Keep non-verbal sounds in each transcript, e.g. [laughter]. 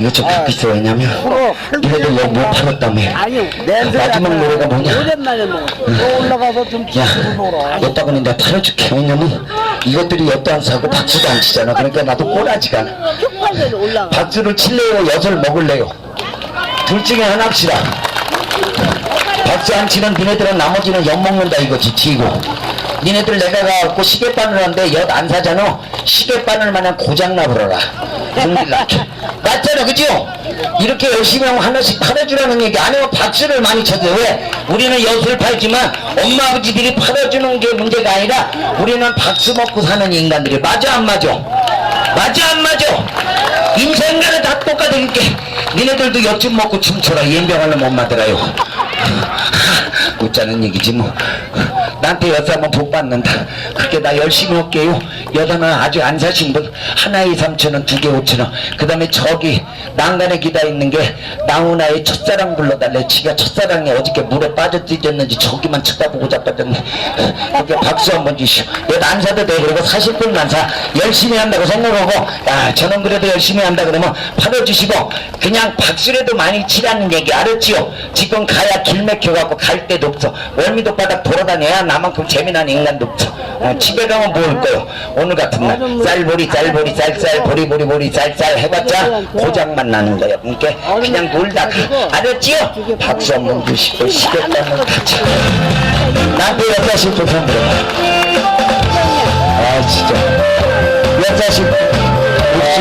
이거 좀 갖고 있어. 왜냐면, 얘들 너무 못 팔았다며. 마지막 노래가 뭐냐? 오랜만에 먹었어 또 올라가서 좀 야, 치고 놀아 여따구니 내가 팔아줄게. 왜냐면, 이것들이 여도 안 사고 박수도 안 치잖아. 그러니까 나도 꼬라지가 않아. 박수를 칠래요? 엿을 먹을래요? 둘 중에 하나 합시다. 박수 안 치는 니네들은 나머지는 엿 먹는다 이거지, 지고. 니네들 내가 가갖고 시계바늘 하는데 엿 안 사잖아. 시계바늘 마냥 고장나 버려라. 맞잖아, 그죠? 이렇게 열심히 하면 하나씩 팔아주라는 얘기. 안 하면 박수를 많이 쳐줘. 왜? 우리는 엿을 팔지만 엄마 아버지들이 팔아주는 게 문제가 아니라 우리는 박수 먹고 사는 인간들이. 맞아, 안 맞아? 맞아, 안 맞아? 인생과는 다 똑같으니까 니네들도 엿 좀 먹고 춤춰라 연병하는 못 만들어요 웃자는 얘기지 뭐. 나한테 엿 사면 복 받는다. 그렇게 나 열심히 할게요. 엿 하나 아직 안 사신 분. 하나에 3천원 두개 5천원. 그 다음에 저기 난간에 기다 있는 게 나훈아의 첫사랑 불러달래. 지가 첫사랑이 어저께 물에 빠져 뛰었는지 저기만 쳐다보고 자빠졌네 그렇게 박수 한번 주시오. 엿안 사도 돼. 그리고 사실 분만 사. 열심히 한다고 생각하고. 야 저는 그래도 열심히 한다 그러면 팔아주시고. 그냥 박수라도 많이 치라는 얘기 알았지요? 지금 가야 길 막혀갖고 갈 데도 없어 월미도 바닥 돌아다녀야 나만큼 재미난 인간도 없어 어, 집에 가면 뭘 거요? 오늘 같은 날. 쌀보리 쌀보리 쌀쌀 보리보리 보리 쌀쌀 해봤자 고장만 나는 거야 그러니까 그냥 놀다. 가. 알았지요? 박수 한 번 주시고 시겠다는 같이 나한테 여자신 조선 들어봐 아 진짜. 여자신 혹시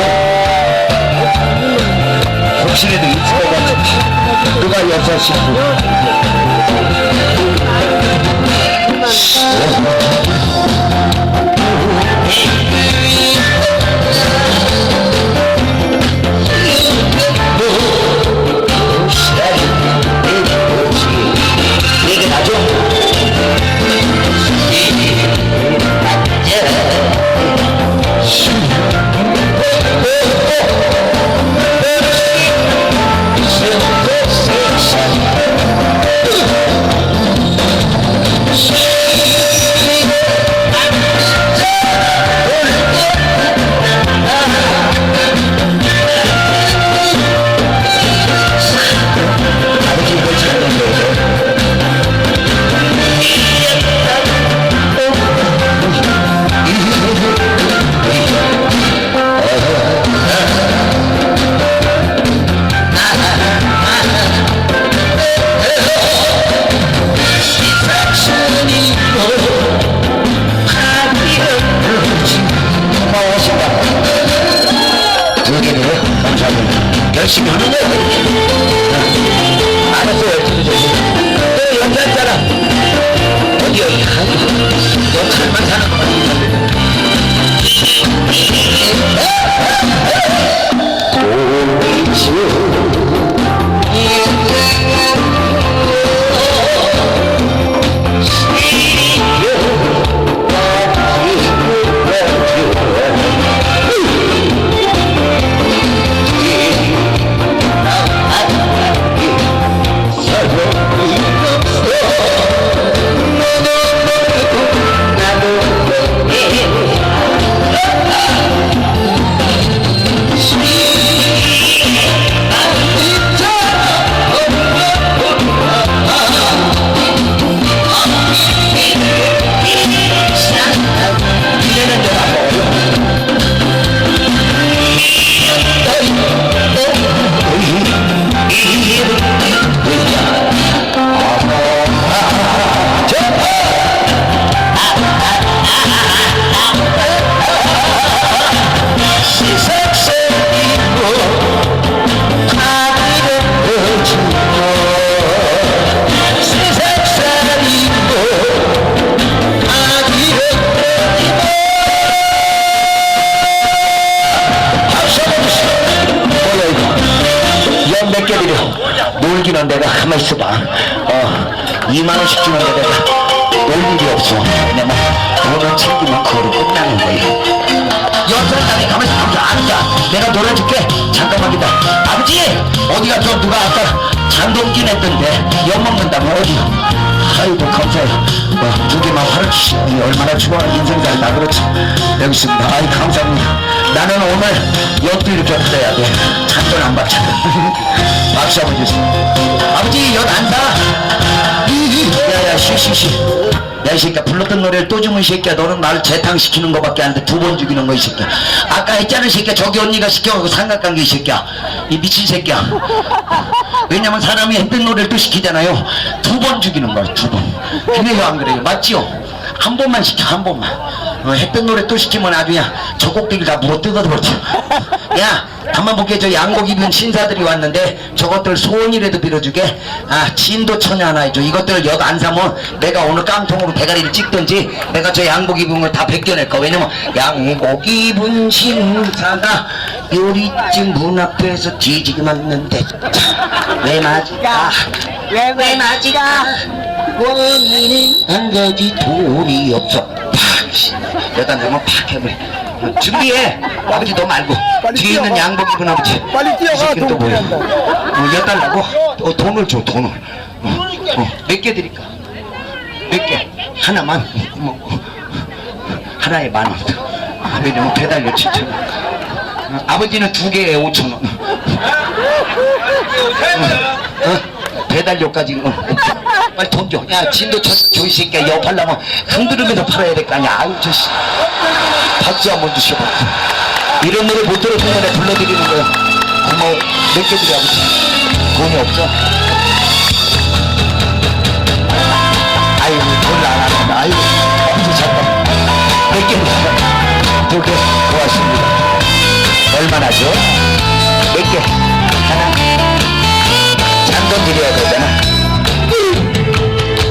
혹시라도 있을까 누가 여자신 열심히 하는 거야. 알았어, 열심히 좀. 또 연잘 사람. 어디, 어디, 아이고. 연잘만 사는 거만. 이제 있어봐 어 2만원씩 주는데 내가 놀 일이 없어. 왜냐면 돈을 챙기면 그거로 끝나는 거야 연설장에 가만히 아버지 알았다 내가 놀아줄게. 잠깐만 기다려 아버지! 어디 가서 누가 아까 장동긴 했던데? 엿 먹는다면 어디 아이고 감사해요 어, 두 개만 하루 주시니 얼마나 좋아하는 인생살 나 그렇죠 알겠습니다 아이 감사합니다. 나는 오늘 엿도 이렇게 받아야 돼. 잔돈 안 받죠 [laughs] 박수 한번 주세요. 아버지 엿안 사? 야야 쉬쉬쉬 야 이 새끼야 불렀던 노래를 또 주면 이 새끼야. 너는 나를 재탕시키는 거밖에 안 돼. 두 번 죽이는 거 이 새끼야. 아까 했잖아 이 새끼야. 저기 언니가 시켜갖고 삼각관계 이 새끼야. 이 미친 새끼야. 왜냐면 사람이 했던 노래를 또 시키잖아요. 두 번 죽이는 거야 두번. 그래요 안 그래요? 맞지요? 한 번만 시켜 한 번만 어, 했던 노래 또 시키면 아주 그냥 저 꼭대기 다 물어 뜯어버렸죠. 야 가만 볼게. 저 양복 입은 신사들이 왔는데 저것들 소원이라도 빌어주게. 아 진도 천이 하나 해줘. 이것들 엿 안 사면 내가 오늘 깡통으로 대가리를 찍든지 내가 저 양복 입은 걸 다 벗겨낼 거. 왜냐면 양복 입은 신사가 요리집 문 앞에서 뒤지게 맞는데. 왜 맞을까? 왜, 왜 맞이가? 원인은 한 가지 돈이 없어 팍 씨. 여다 내면 팍 해버려. 어, 준비해. 아버지 너 말고. 뒤에 있는 뛰어가. 양복 입은 아버지. 빨리 뛰어가, 이 새끼는 또돈 뭐야 필요한다. 어, 여달라고? 어, 돈을 줘 돈을. 어, 어, 몇개 드릴까? 몇 개? 하나만? 어, 뭐, 하나에 만원. 왜냐면 배달료 7천 원. 어, 아버지는 두 개에 5천 원. 어, 배달료까지 어, 빨리 돈 줘. 야 진도 저이 새끼야 옆하려면 흔들으면서 팔아야 될 거 아니야. 아유 저 씨 박수 한번 주셔. 이런 노래 못 들어준 거에 불러드리는 거야. 고마워. 몇개 드려 아버지. 돈이 없어. 아이고 돈을 안 한다. 아이고 아버지 잠깐. 몇개 드려. 두 개 고맙습니다. 얼마나 줘? 몇 개? 하나. 잔돈 드려야 되잖아.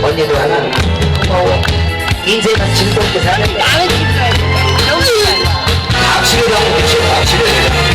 언니도 하나. 고마워. 인생은 즐겁게 사는 거야. 나는 진짜 하고 그치? 아이고,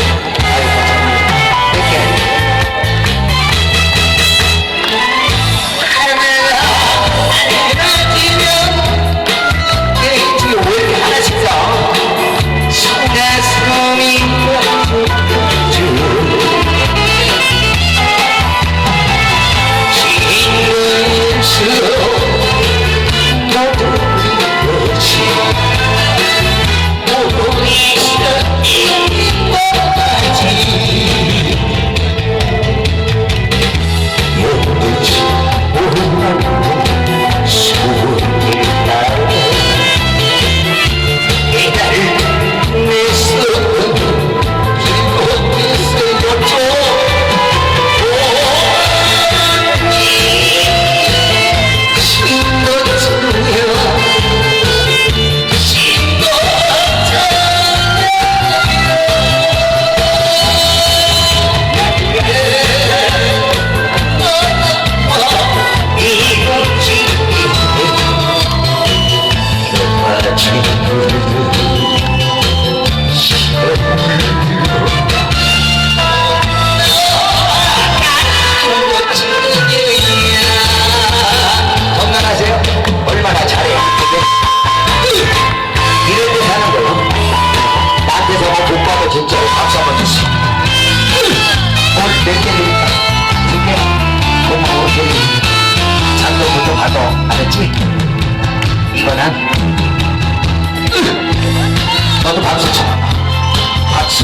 너도 박수